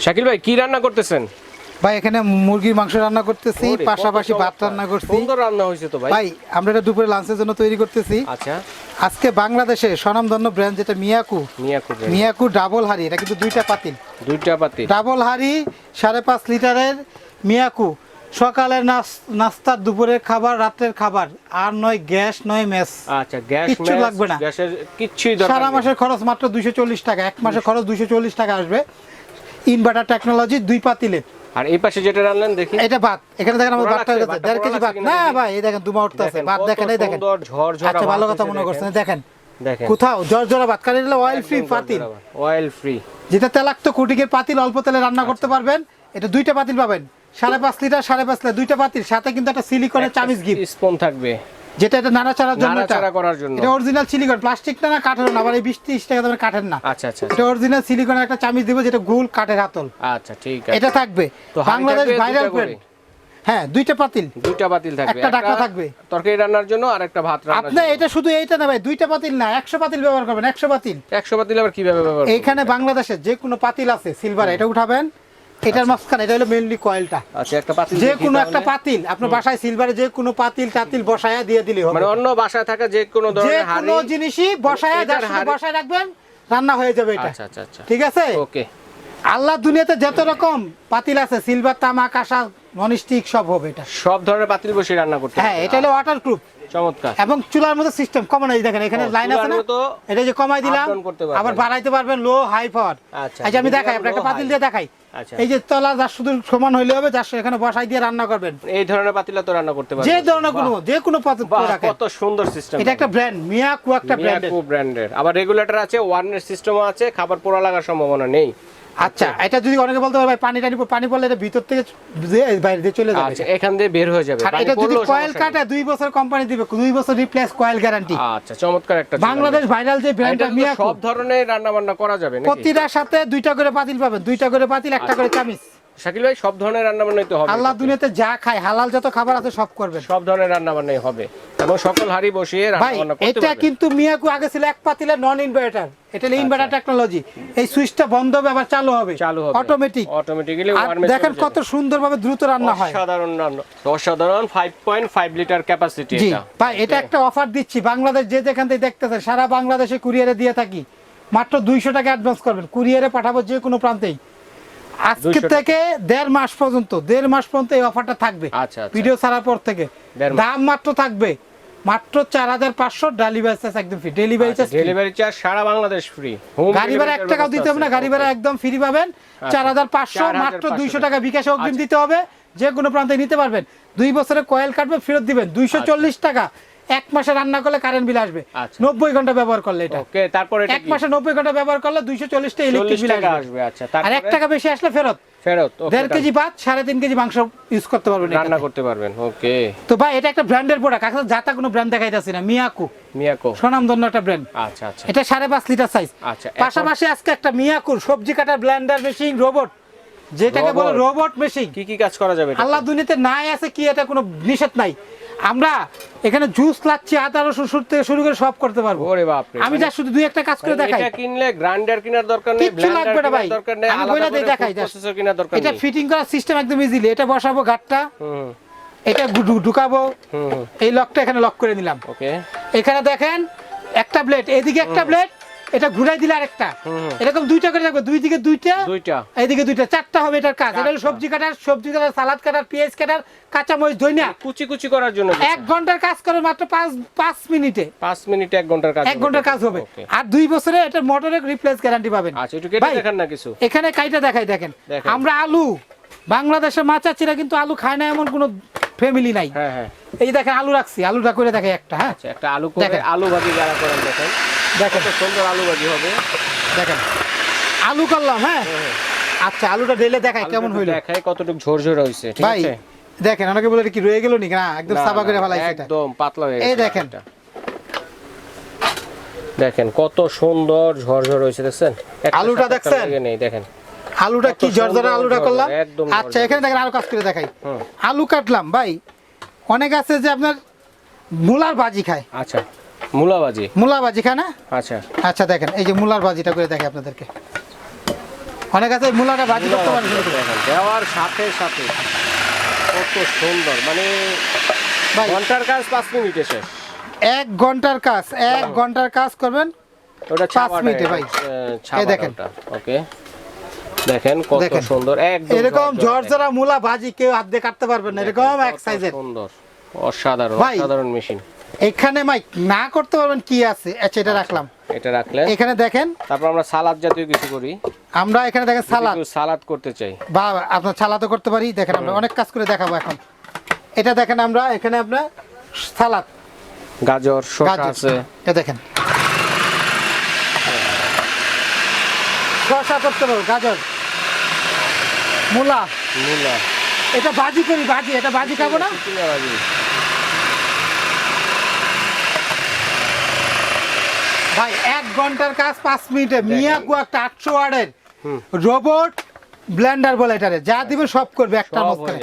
শাকিল ভাই কি রান্না করতেছেন? ভাই এখানে মুরগির মাংস রান্না করতেছি পাশাপাশি ভাত রান্না করছি। সুন্দর রান্না হয়েছে তো ভাই। ভাই আমরা এটা দুপুরে লাঞ্চের জন্য তৈরি করতেছি। আচ্ছা। আজকে বাংলাদেশে স্বনামধন্য ব্র্যান্ড যেটা মিয়াকু। মিয়া খুব মিয়াকু ডাবল হাড়ি এটা কিন্তু দুইটা পাতিল। দুইটা পাতি ডাবল হাড়ি সাড়ে পাঁচ লিটারের মিয়াকু। সকালের নাস- নাস্তার দুপুরের খাবার রাতের খাবার। আর নয় গ্যাস নয় মেস। আচ্ছা গ্যাস কিচ্ছু লাগবে না। গ্যাসের কিচ্ছুই দরকার সারা মাসের খরচ মাত্র দুইশো চল্লিশ টাকা এক মাসের খরচ দুইশো চল্লিশ টাকা আসবে। ইনভার্টার টেকনোলজি দুই পাতিলে আর এই পাশে যেটা রান্নান দেখি। এটা ভাত এখানে দেখেন আমার ভাতটা গেছে দেড় কেজি ভাত না ভাই এই দেখেন দুমা উঠতেছে। দেখেন, ভাত দেখেন এই দেখেন। আচ্ছা ভালো কথা মনে করছেন দেখেন। দেখেন। কোথাও জ্বর জোড়া ভাত কারি দিলে অয়েল ফ্রি পাতিল অয়েল ফ্রি যেটা তেলাক্ত কুটিকের পাতিল অল্প তেলে রান্না করতে পারবেন। এটা দুইটা পাতিল পাবেন। সাড়ে পাঁচ লিটার সাড়ে পাঁচ লিটার দুইটা পাতিল সাথে কিন্তু একটা সিলিকনের চামিচ গিফট। স্পুন থাকবে। যেটা এটা নাড়াচাড়ার জন্য নাড়াচাড়া করার জন্য। এটা অরিজিনাল সিলিকন প্লাস্টিক না কাঠের না আবার এই বিশ ত্রিশ টাকা দামের কাঠের না। আচ্ছা আচ্ছা এটা অরিজিনাল সিলিকনের একটা চামিচ দিব যেটা গোল কাঠের হাতল আচ্ছা ঠিক আছে। এটা থাকবে। বাংলাদেশ ভাইরাল? হ্যাঁ দুইটা পাতিল। দুইটা পাতিল থাকবে। একটা ঢাকনা থাকবে। তরকারি রান্নার জন্য আর একটা ভাত রান্নার আপনি এটা শুধু এইটা না ভাই দুইটা পাতিল না একশো পাতিল ব্যবহার করবেন একশো পাতিল। একশো পাতিল আবার কীভাবে ব্যবহার করব? এইখানে বাংলাদেশের যে কোনো পাতিল আছে সিলভার এটা উঠাবেন এটার মাঝখানে এটা হলো মেনলি কয়েলটা আচ্ছা একটা পাতিল যে কোনো একটা পাতিল আপনার বাসায় সিলভারে যে কোনো পাতিল টাতিল বসায়া দিয়ে দিলে হবে। মানে অন্য বাসায় থাকা যে কোনো ধরনের হাড়ি যে কোনো জিনিসই বসায়া যার বসায় রাখবেন রান্না হয়ে যাবে এটা। আচ্ছা আচ্ছা আচ্ছা। ঠিক আছে? ওকে। আল্লাহ দুনিয়াতে যত রকম পাতিল আছে সিলভার তামা কাঁসা ননস্টিক সব হবে এটা। সব ধরনের পাতিল বসে রান্না করতে হ্যাঁ এটা হলো ওয়াটার প্রুফ চমৎকার। এবং চুলার মধ্যে সিস্টেম কমন এই দেখেন এখানে লাইন আছে না? এটা যে কমাই দিলাম পারবেন। আবার বাড়াইতে পারবেন লো হাই পাওয়ার আচ্ছা, আমি দেখাই আপনার একটা পাতিল দিয়ে দেখাই। আচ্ছা। এই যে তলা যার শুধু সমান হইলে হবে যার এখানে বসাই দিয়ে রান্না করবেন। এই ধরনের পাতিলা তো রান্না করতে পারবে যে ধরনের কোনো যে কোনো পাতিল রাখেন। কত সুন্দর সিস্টেম এটা একটা ব্র্যান্ড মিয়াকু একটা ব্র্যান্ড মিয়াকু ব্র্যান্ডের আবার রেগুলেটর আছে ওয়ার্নের সিস্টেমও আছে খাবার পোড়া লাগার সম্ভাবনা নেই। আচ্ছা এটা যদি অনেকে বলতে পারে ভাই পানি টানি পানি পড়লে এটা ভিতর থেকে বাইরে দিয়ে চলে যাবে। আচ্ছা এখান দিয়ে বের হয়ে যাবে। এটা যদি কয়েল কাটে দুই বছর কোম্পানি দিবে দুই বছর রিপ্লেস কয়েল গ্যারান্টি আচ্ছা চমৎকার একটা বাংলাদেশ ভাইরাল যে ব্র্যান্ডটা সব ধরনের রান্না বান্না করা যাবে নাকি? প্রতিটার সাথে দুইটা করে পাতিল পাবেন দুইটা করে পাতিল একটা করে চামিচ। শাকিল ভাই সব ধরনের রান্না বান্নাই তো হবে। আল্লাহ দুনিয়াতে যা খায় হালাল যত খাবার আছে সব করবেন। সব ধরনের রান্না বান্নাই হবে। এবং সকল হাড়ি বসিয়ে রান্না বান্না করতে এটা কিন্তু মিয়াকু আগে ছিল এক পাতিলের নন ইনভার্টার এটা ইনভার্টার টেকনোলজি এই সুইচটা বন্ধ হবে আবার চালু হবে। আচ্ছা। চালু হবে। অটোমেটিক অটোমেটিক্যালি দেখেন কত সুন্দরভাবে দ্রুত রান্না হয়। অসাধারণ রান্না। অসাধারণ 5.5 লিটার ক্যাপাসিটি এটা। ভাই এটা একটা অফার দিচ্ছি। বাংলাদেশ যে যেখান থেকে দেখতেছেন সারা বাংলাদেশে কুরিয়ারে দিয়ে থাকি। মাত্র দুইশো টাকা অ্যাডভান্স করবেন। কুরিয়ারে পাঠাবো যে কোনো প্রান্তেই। আজকে থেকে দেড় মাস পর্যন্ত দেড় মাস পর্যন্ত এই অফারটা থাকবে। আচ্ছা, আচ্ছা। ভিডিও ছাড়ার পর থেকে। দাম মাত্র থাকবে মাত্র চার হাজার পাঁচশো ডেলিভারি চার্জ একদম free delivery charge delivery charge সারা বাংলাদেশ ফ্রি গাড়ি ভাড়া এক টাকাও দিতে হবে না গাড়ি ভাড়া একদম ফ্রি পাবেন। চার হাজার পাঁচশো মাত্র দুইশো টাকা বিকাশে অগ্রিম আচ্ছা। দিতে হবে। যে কোনো প্রান্তে নিতে পারবেন। দুই বছরে কয়েল কাটবে ফেরত দিবেন। দুইশো চল্লিশ টাকা। এক মাসে রান্না করলে কারেন্ট বিল আসবে। আচ্ছা। নব্বই ঘণ্টা ব্যবহার করলে এটা। ওকে তারপরে এক মাসে নব্বই ঘণ্টা ব্যবহার করলে দুইশো চল্লিশটা ইলেকট্রিক বিল আসবে। আচ্ছা আর এক টাকা বেশি আসলে ফেরত। ফেরত দেড় কেজি ভাত সাড়ে তিন কেজি মাংস ইউজ করতে পারবেন রান্না করতে পারবেন ওকে। তো ভাই এটা একটা ব্র্যান্ডের প্রোডাক্ট আসলে যাতা কোনো ব্র্যান্ড দেখাইতেছি না মিয়াকু মিয়াকো স্বনামধন্য একটা ব্র্যান্ড আচ্ছা আচ্ছা। এটা সাড়ে পাঁচ লিটার সাইজ আচ্ছা, পাশাপাশি আজকে একটা মিয়াকুর সবজি কাটার ব্লেন্ডার মেশিন রোবট যেটাকে বলে রোবট মেশিন কি কি কাজ করা যাবে আল্লাহ দুনিয়াতে নাই আছে কি এটা কোনো নিষেধ নাই। আমরা এখানে জুস লাচ্ছি আদা রসুন শুরু থেকে শুরু করে সব করতে পারব। ওরে বাপ রে আমি যা শুধু দুই একটা কাজ করে মানে দেখাই। এটা কিনলে গ্রাইন্ডার কেনার দরকার নেই ব্লেন্ডার লাগবে না ভাই। দরকার নেই আমি করে দিয়ে দেখাই processor কেনার দরকার এটা ফিটিং করার সিস্টেম একদম ইজিলি এটা বসাবো গাটটা হুম। এটা ঢুকাবো। এই লকটা এখানে লক করে নিলাম। ওকে এখানে দেখেন একটা ব্লেড এদিকে একটা ব্লেড এটা ঘুরাই দিলে আরেকটা। এরকম দুইটা করে থাকবে দুই দিকে দুইটা দুইটা। এইদিকে দুইটা। চারটা হবে এটার কাজ। এটা সবজি কাটার সবজি কাটার সালাদ কাটার পেঁয়াজ কাটার কাঁচা মরিচ ধইনা কুচি কুচি করার জন্য এক ঘণ্টার কাজ করে মাত্র পাঁচ পাঁচ মিনিটে। পাঁচ মিনিটে এক ঘণ্টার কাজ এক ঘণ্টার কাজ হবে। আর দুই বছরে এটা মোটরের রিপ্লেস গ্যারান্টি পাবেন। আচ্ছা একটু কেটে দেখান না কিছু। এখানে কাইটা দেখাই দেখেন। আমরা আলু বাংলাদেশের মা চাচিরা কিন্তু আলু খায় না এমন কোনো ফ্যামিলি নাই। হ্যাঁ হ্যাঁ। এই দেখেন আলু রাখছি। আলুটা করে দেখাই একটা হ্যাঁ। আচ্ছা একটা আলু করে আলু ভাজি যারা করেন দেখেন। দেখেন। কত সুন্দর আলু ভাজি হবে। দেখেন। আলু করলাম হ্যাঁ? আচ্ছা আলুটা ঢেলে দেখাই কেমন হইল। কতটুকু ঝরঝরে হয়েছে ঠিক আছে? দেখেন অনেকে বলে কি রয়ে গেল নি না একদম সাবা করে না, ফেলাইছে এটা। একদম পাতলা হয়ে এই দেখেন। দেখেন কত সুন্দর ঝরঝর হয়েছে দেখছেন? আলুটা দেখছেন? নেই দেখেন। আলুটা কি সুন্দর আলুটা করলাম? আচ্ছা এখানে দেখেন আরও কাজ করে দেখাই। আলু কাটলাম ভাই। অনেক আছে যে আপনার মূলার ভাজি খায়। আচ্ছা। মূলা ভাজি? মূলা খায় না আচ্ছা। আচ্ছা দেখেন এই যে মূলার বাজিটা করে দেখে আপনাদেরকে। অনেক আছে মূলাটা ভাজি করতে পারেন। দেওয়ার সাথে সাথে কত সুন্দর মানে ঘণ্টার কাজ পাঁচ মিনিটে শেষ। এক ঘণ্টার কাজ এক ঘণ্টার কাজ করবেন ওটা পাঁচ মিনিটে ভাই। এই দেখেন। ওকে। দেখেন কত সুন্দর একদম এরকম ঝরঝরে। মূলা ভাজি কেউ হাত দিয়ে কাটতে পারবেন না এরকম এক সাইজের সুন্দর অসাধারণ। অসাধারণ মেশিন এখানে মাইক না করতে পারবেন কি আছে? আচ্ছা এটা রাখলাম। এটা রাখলে। এখানে দেখেন। তারপর আমরা সালাদ জাতীয় কিছু করি। আমরা এখানে দেখেন সালাদ সালাদ। সালাদ করতে চাই বা আপনার সালাদও করতে পারি। দেখেন আমরা অনেক কাজ করে দেখাবো এখন। এটা দেখেন আমরা এখানে আপনার সালাদ। গাজর শসা আছে। এটা দেখেন। শসা করতে পারব গাজর। মূলা। মূলা। এটা বাজি করি বাজি। এটা বাজি খাব না? ভাজি। ভাই এক ঘণ্টার কাজ পাঁচ মিনিটে। মিয়াকু একটা আটশো ওয়ার্ডের। রোবট ব্লেন্ডার বলে এটারে। যা দিবেন সব করবে একটা মাঝখানে।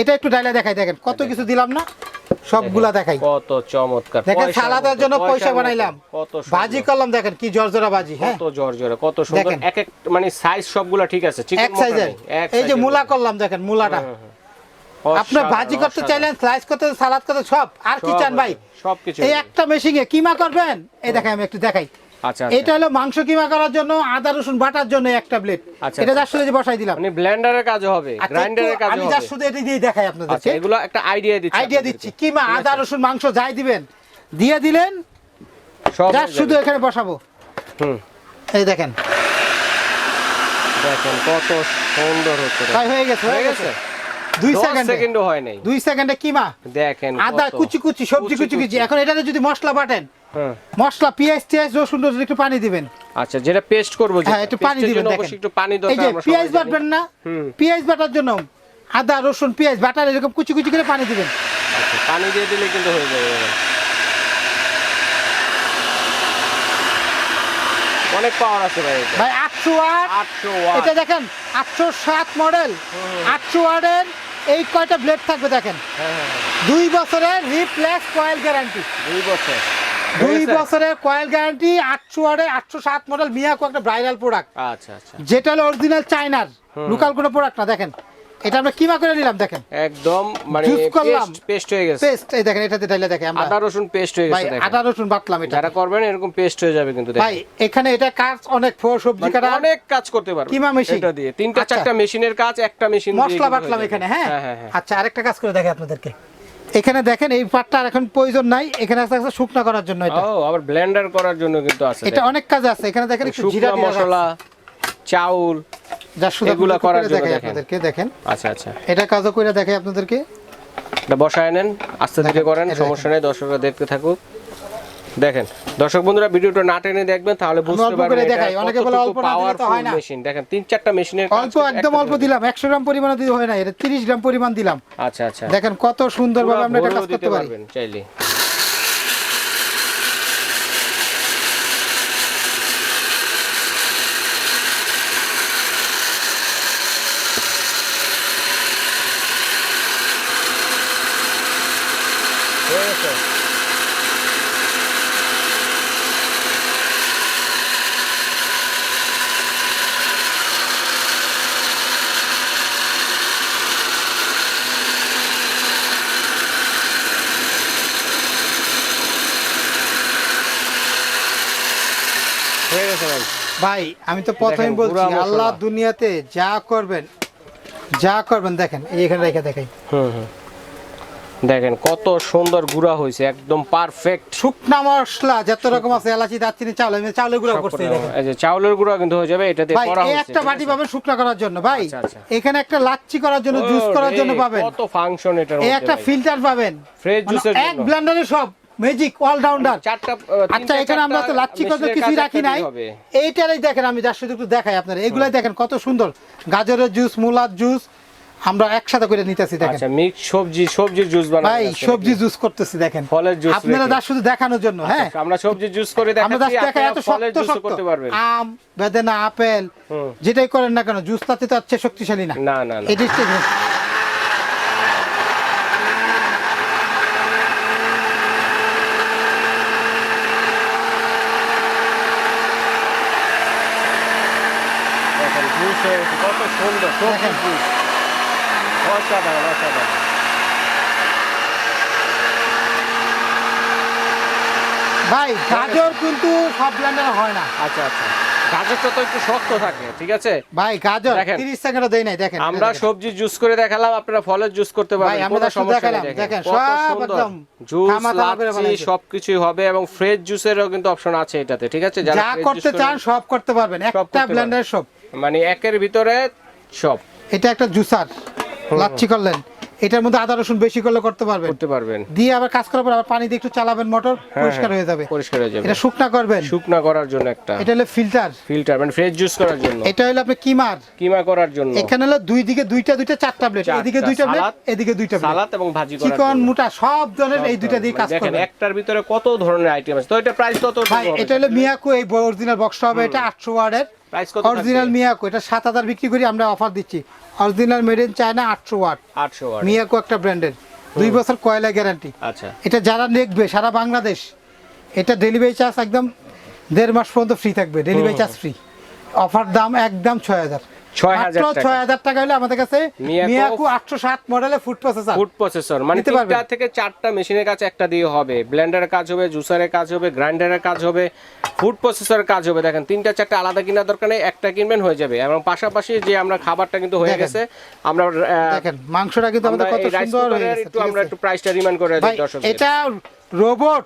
এটা একটু ডাইলে দেখাই দেখেন কত কিছু দিলাম না সবগুলা দেখাই। কত চমৎকার। দেখেন সালাদের জন্য পয়সা বানাইলাম। কত ভাজি করলাম দেখেন কি জর্জরা বাজি হ্যাঁ? কত জর্জরে কত সুন্দর। এক এক মানে সাইজ সবগুলা ঠিক আছে চিকন এক সাইজের এই যে মূলা। করলাম দেখেন মূলাটা। হুম, হুম। আপনার ভাজি করতে চাইলেন স্লাইস করতে সালাদ করতে সব। আর কি চান ভাই? সবকিছু এই। একটা মেশিনে কিমা করবেন? এই দেখাই আমি একটু দেখাই। আচ্ছা এটা হলো মাংস কিমা করার জন্য আদা রসুন বাটার জন্য একটা প্লেট আচ্ছা, এটা আচ্ছা। যার সাথে বসাই দিলাম। মানে ব্লেন্ডারের কাজ হবে আচ্ছা, গ্রাইন্ডারের কাজ হবে আমি যার শুধু এটা দিয়ে দেখাই আচ্ছা আপনাদেরকে এগুলো একটা আইডিয়া দিচ্ছি আইডিয়া দিচ্ছি। কিমা আদা রসুন মাংস যাই দিবেন দিয়ে দিলেন সব যার শুধু এখানে বসাবো। হুম। এই দেখেন। দেখেন কত সুন্দর হচ্ছে। তাই হয়ে গেছে হয়ে গেছে? দুই সেকেন্ডও হয় নাই। দুই সেকেন্ডে কিমা দেখেন আদা কুচি কুচি সবজি কুচি কুচি। এখন এটাতে যদি মশলা বাটেন হ্যাঁ। মশলা পেঁয়াজ টিয়াজ রসুন টসুন একটু পানি দিবেন। আচ্ছা যেটা পেস্ট করব হ্যাঁ একটু পানি দিবেন দেখেন। একটু পানি এই যে পেঁয়াজ বাটবেন না? পেঁয়াজ বাটার জন্য আদা রসুন পেঁয়াজ বাটার এরকম কুচি কুচি করে পানি দিবেন। আচ্ছা, পানি দিয়ে দিলে কিন্তু হয়ে যাবে। অনেক পাওয়ার আছে ভাই ভাই আটশো ওয়াট আটশো ওয়াট এটা দেখেন আটশো সাত মডেল আটশো ওয়াটের এই কয়টা ব্লেড থাকবে দেখেন? হ্যাঁ, হ্যাঁ, হ্যাঁ। দুই বছরের রিপ্লেস কয়েল গ্যারান্টি দুই বছর। দুই বছরের কয়েল গ্যারান্টি আটশো আড়ে আটশো সাত মডেল মিয়াকো একটা ব্রাইডাল প্রোডাক্ট আচ্ছা আচ্ছা। যেটা হলো অরিজিনাল চাইনার লোকাল কোনো প্রোডাক্ট না দেখেন। এটা আমরা কিমা করে নিলাম দেখেন। একদম মানে পেস্ট হয়ে গেছে। পেস্ট এই দেখেন এটাতে দেখেন আমরা আদা রসুন পেস্ট হয়ে গেছে দেখেন। আদা রসুন বাটলাম এটা। যারা করবেন এরকম পেস্ট হয়ে যাবে কিন্তু দেখেন। ভাই এখানে এটা কাজ অনেক ফোর সবজি মানে কাটা অনেক কাজ করতে পারবে কিমা machine? এটা দিয়ে। তিনটা আচ্ছা। চারটা মেশিনের কাজ একটা মেশিন মশলা বাটলাম এখানে হ্যাঁ? হ্যাঁ হ্যাঁ আচ্ছা আরেকটা কাজ করে দেখে আপনাদেরকে। এখানে দেখেন এই পার্টটা আর এখন প্রয়োজন নাই। এখানে আছে আছে শুকনা করার জন্য এটা। ও আবার ব্লেন্ডার করার জন্য কিন্তু আছে এটা অনেক কাজ আছে। এখানে দেখেন একটু জিরা দিয়ে মশলা। চাউল যা শুধু এগুলা করার করে জন্য দেখেন। আপনাদেরকে দেখেন। আচ্ছা আচ্ছা। এটা কাজও করে দেখাই আপনাদেরকে। এটা বসায় নেন আস্তে ধীরে করেন সমস্যা নেই দর্শকরা দেখতে থাকুক। দেখেন দর্শক বন্ধুরা ভিডিওটা না টেনে দেখবেন তাহলে বুঝতে অল্প পারবেন করে দেখাই, অনেকে বলে অল্প না দিলে তো হয় না। মেশিন দেখেন তিন চারটা মেশিনের অল্প একদম অল্প দিলাম একশো গ্রাম পরিমাণ দিতে হয় না এটা তিরিশ গ্রাম পরিমাণ দিলাম। আচ্ছা আচ্ছা। দেখেন কত সুন্দরভাবে আমরা এটা কাজ করতে পারি। পারবেন চাইলে। হয়ে গেছে? হয়ে গেছে ভাই ভাই আমি তো প্রথমে বলছি আল্লাহ দুনিয়াতে যা করবেন যা করবেন দেখেন এই এখানে রেখে দেখাই হুম হুম দেখেন কত সুন্দর গুঁড়া হয়েছে একদম পারফেক্ট শুকনা মশলা যত রকম আছে এলাচি দারচিনি চাউল আমি চাউলের গুঁড়া করছি এই যে চাউলের গুঁড়া কিন্তু হয়ে যাবে এটাতে ভাই করা এই একটা বাটি পাবেন শুকনা করার জন্য। ভাই আচ্ছা, আচ্ছা। এখানে একটা লাচ্ছি করার জন্য জুস করার জন্য পাবেন। কত ফাংশন এটার এই মধ্যে একটা ফিল্টার পাবেন। Fresh মানে juice এক ব্লেন্ডারে সব ম্যাজিক অলরাউন্ডার চারটা আচ্ছা এখানে আমরা তো লাচ্ছি করতে কিছুই কাজ রাখি নাই। এইটারই দেখেন আমি যার শুধু একটু দেখাই আপনার এগুলাই দেখেন কত সুন্দর। গাজরের জুস মুলার জুস আমরা একসাথে করে নিতেছি দেখেন। আচ্ছা মিক্স সবজি সবজির জুস বানানো ভাই সবজি জুস করতেছি দেখেন। ফলের juice আপনারা। যা শুধু দেখানোর জন্য হ্যাঁ? আচ্ছা, আমরা সবজি জুস করে আমরা দেখাচ্ছি জাস্ট দেখাই এত আপনারা ফলের শক্ত শক্ত করতে পারবেন। আম বেদানা আপেল যেটাই করেন না কেন জুস তাতে তো হচ্ছে শক্তিশালী না। না না এই জুস কত সুন্দর সবজি জুস অসাধারণ অসাধারণ। ভাই গাজর কিন্তু সব ব্ল্যান্ডার হয় না। আচ্ছা আচ্ছা। গাজরটা তো একটু শক্ত থাকে ঠিক আছে? ভাই গাজর 30 সেকেন্ডও দেই নাই দেখেন আমরা সবজি জুস করে দেখালাম আপনারা ফলের জুস করতে পারবেন ভাই, আমরা কোনো তো শুধু সমস্যা নেই দেখেন, সব একদম জুস থামা থামা করে লাচ্ছি সবকিছুই হবে এবং ফ্রেশ জুসেরও কিন্তু অপশন আছে এটাতে ঠিক আছে? যা করতে চান সব করতে পারবেন একটা ব্লেন্ডার সব। মানে একের ভিতরে সব। এটা একটা জুসার লাচ্ছি করলেন। এটার মধ্যে আদা রসুন বেশি করলে করতে পারবেন। করতে পারবেন। দিয়ে আবার কাজ করার পর আবার পানি দিয়ে একটু চালাবেন মোটর হ্যাঁ, পরিষ্কার হ্যাঁ, হয়ে যাবে। পরিষ্কার হয়ে যাবে। এটা শুকনা করবেন। শুকনা করার জন্য একটা। এটা হলো ফিল্টার। ফিল্টার মানে ফ্রেশ জুস করার জন্য। এটা হলো আপনি কিমার। কিমা করার জন্য। এখানে হলো দুই দিকে দুইটা দুইটা চারটা প্লেট চারটা, এদিকে দুইটা প্লেট এদিকে দুইটা প্লেট সালাদ এবং ভাজি করার চিকন। মোটা সব ধরনের এই দুইটা দিয়ে কাজ দেখেন একটার ভিতরে কত ধরনের আইটেম আছে? তো এটা প্রাইস কত ভাই এটা হলো মিয়াকো এই অরিজিনাল বক্সটা হবে এটা আটশো ওয়ার্ডের। প্রাইস কত অরিজিনাল মিয়াকো এটা সাত হাজার বিক্রি করি আমরা অফার দিচ্ছি। অরিজিনাল মেড ইন চায়না আটশো ওয়াট 800 ওয়াট মিয়াকো একটা ব্র্যান্ডের দুই বছর কয়লা গ্যারান্টি আচ্ছা। এটা যারা দেখবে সারা বাংলাদেশ এটা ডেলিভারি চার্জ একদম দেড় মাস পর্যন্ত ফ্রি থাকবে ডেলিভারি চার্জ ফ্রি অফার দাম একদম ছয় হাজার। 6,000 টাকা। ছয় হাজার টাকা হলে আমাদের কাছে Miyako- মিয়াকো আটশো ফুড প্রসেসর ফুড প্রসেসর মানে তিনটা থেকে চারটা মেশিনের কাছে একটা দিয়ে হবে। ব্লেন্ডারের কাজ হবে জুসারের কাজ হবে গ্রাইন্ডারের কাজ হবে ফুড প্রসেসরের কাজ হবে। দেখেন তিনটা চারটা আলাদা কেনার দরকার নেই একটা কিনবেন হয়ে যাবে। এবং পাশাপাশি যে আমরা খাবারটা কিন্তু হয়ে গেছে আমরা দেখেন মাংসটা কিন্তু আমাদের কত সুন্দর হয়ে গেছে, একটু ঠিক আমরা আছে? একটু প্রাইসটা রিমাইন্ড করে ভাই, দিই দর্শক এটা robot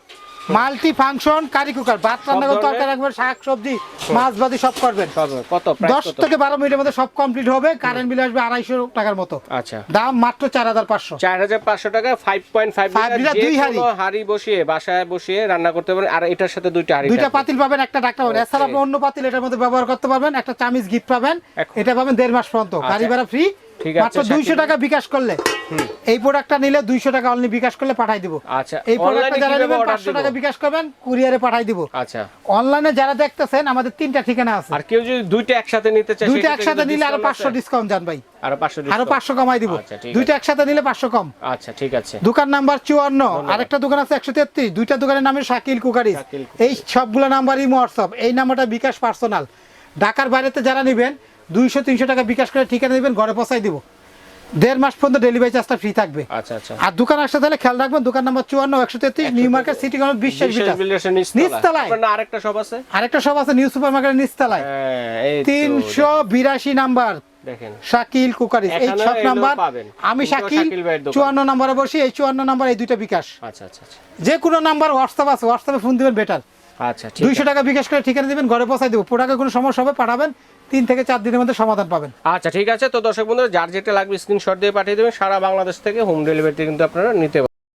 multi function curry cooker ভাত রান্না করতে? তরকারি রাখবেন শাক সবজি মাছ ভাজি সব করবেন। কত দশ থেকে বারো মিনিটের মধ্যে সব কমপ্লিট হবে কারেন্ট বিল আসবে আড়াইশো টাকার মতো। আচ্ছা। দাম মাত্র চার হাজার পাঁচশো। চার হাজার পাঁচশো টাকা ফাইভ পয়েন্ট ফাইভ দুই হাঁড়ি। হাড়ি বসিয়ে বাসায় বসিয়ে রান্না করতে পারেন। আর এটার সাথে দুইটা হাড়ি দুইটা পাতিল পাবেন একটা ডাক্তার পাবেন। এছাড়া আপনি অন্য পাতিল এটার মধ্যে ব্যবহার করতে পারবেন একটা চামিজ গিফট পাবেন। এটা পাবেন দেড় মাস পর্যন্ত। গাড়ি ভাড়া ফ্রি ঠিক আছে, মাত্র শাকিব দুইশো ভাই। টাকা বিকাশ করলে। এই প্রোডাক্টটা নিলে দুইশো টাকা অনলি বিকাশ করলে পাঠাই দিব। আচ্ছা এই প্রোডাক্টটা যারা নেবেন অর্ডার পাঁচশো দিব? টাকা বিকাশ করবেন কুরিয়ারে পাঠাই দিব। আচ্ছা। অনলাইনে যারা দেখতেছেন আমাদের তিনটা ঠিকানা আছে। আর কেউ যদি দুইটা একসাথে নিতে চায় দুইটা একসাথে নিলে আরও discount পাঁচশো আছে? ডিসকাউন্ট জান ভাই। আরও পাঁচশো আরও discount? পাঁচশো কমাই দিব। আচ্ছা, দুইটা একসাথে নিলে পাঁচশো কম। আচ্ছা ঠিক আছে। দোকান নাম্বার চুয়ান্ন। আরেকটা দোকান আছে একশো তেত্রিশ। দুইটা দোকানের নামে শাকিল কুকারিস এই সবগুলো নাম্বার ইমো হোয়াটসঅ্যাপ এই নাম্বারটা বিকাশ পার্সোনাল। ঢাকার বাইরেতে যারা নেবেন দুইশো তিনশো টাকা বিকাশ করে ঠিকানা নেবেন ঘরে পৌঁছাই দিব। দেড় মাস পর্যন্ত ডেলিভারি চার্জটা ফ্রি থাকবে। আচ্ছা আচ্ছা। আর দোকান আসতে তাহলে খেয়াল রাখবেন দোকান নাম্বার চুয়ান্ন একশো তেত্রিশ নিউ মার্কেট সিটি কলেজ বিশ্বাস নিচতলায়। আরেকটা শপ আছে? আরেকটা সব আছে নিউ সুপার মার্কেটের নিচতলায়। এই তো, তিনশো বিরাশি নাম্বার। শাকিল কুকারিস এই সব নাম্বার। আমি শাকিল। চুয়ান্ন নাম্বারে বসি এই চুয়ান্ন নাম্বার এই দুইটা বিকাশ। আচ্ছা আচ্ছা আচ্ছা। যে কোনো নাম্বার হোয়াটসঅ্যাপ আছে হোয়াটসঅ্যাপে ফোন দিবেন বেটার আচ্ছা দুইশো টাকা বিকাশ করে ঠিকানা দিবেন ঘরে পৌঁছাই দেবো। প্রোডাক্টে কোনো সমস্যা হবে পাঠাবেন। তিন থেকে চার দিনের মধ্যে সমাধান পাবেন। আচ্ছা ঠিক আছে। তো দর্শক বন্ধুরা, যার যেটা লাগবে স্ক্রিনশট দিয়ে পাঠিয়ে দেবেন। সারা বাংলাদেশ থেকে হোম ডেলিভারিতে কিন্তু আপনারা নিতে